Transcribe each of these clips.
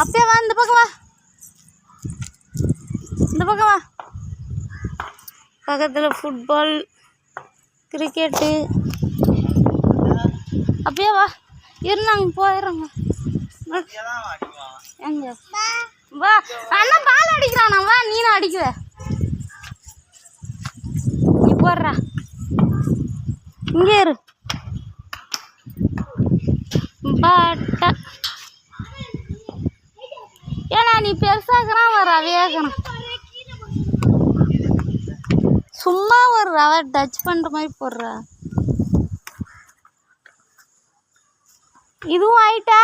அப்பயே வா இந்த பக்கம் வா. இந்த பக்கம் வா. பக்கத்தில் ஃபுட்பால் கிரிக்கெட்டு அப்படியே வா. இருந்தாங்க போயிடுறாங்க எங்க? வா. அண்ணா பால் அடிக்கிறானா? வா நீனும் அடிக்குவ நீ போடுறா. இங்கே இரு. பாட்டா. நீ பெருசாக்குறான் ஒரு ரவையாக்கணும் சும்மா ஒரு ரவை டச் பண்ணுற மாதிரி போடுறா. இதுவும் ஆயிட்டா?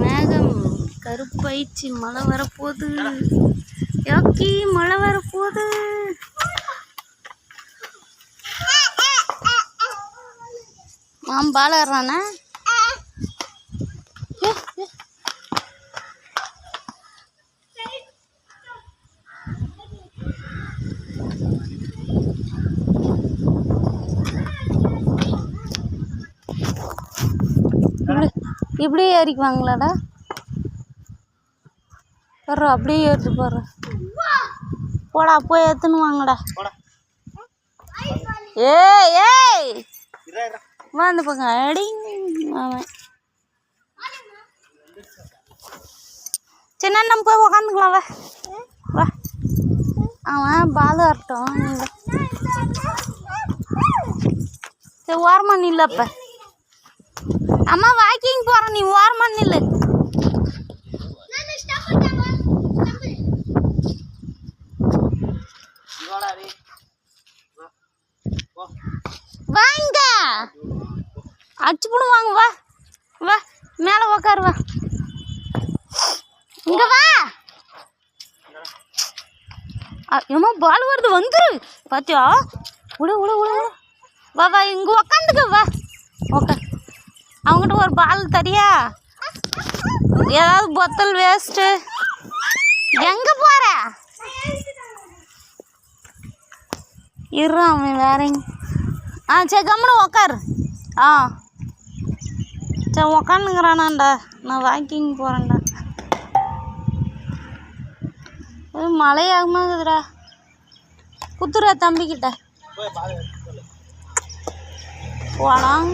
மேகம் கருப்பாயிடுச்சு மழை வரப்போகுது. யாக்கி மழை வரப்போகுது. மாம் பாலறானா இப்படி இப்படியே ஏறிக்குவாங்களாடா? வர்றோம் அப்படியே ஏறிட்டு போடுறோம் போடா போய் எடுத்துன்னு வாங்கடா. ஏய் ஏய்! வா அந்த பக்கம் அடி அவன் சின்ன நம்ம போய் உக்காந்துக்கலாம் வா. வா. அவன் பால் வரட்டும். சரி ஓரமாக நில்ல அப்போ. அம்மா வாக்கிங் போகிறேன் நீ ஓரமாக நில்லு. வாங்க. அடிச்சு போடுவாங்க வா. வா மேலே உக்காரு வா. இங்க வா. ஏமா பால் வருது வந்துரு. பாத்தியா? விடு விடு உட வா வா இங்க உக்காந்துக்க வா. உக்கா அவங்ககிட்ட ஒரு பால் தரியா? ஏதாவது பொத்தல் வேஸ்ட்டு எங்க போற? இருறான் அவன் வேறங்க ஆ சரி கம்முனு உக்காரு. ஆ. சரி உக்காந்துங்கிறானாண்டா நான் வாக்கிங் போகிறேன்டா மழையாகுமாக்குதுடா குத்துறா தம்பிக்கிட்ட. போலாம்.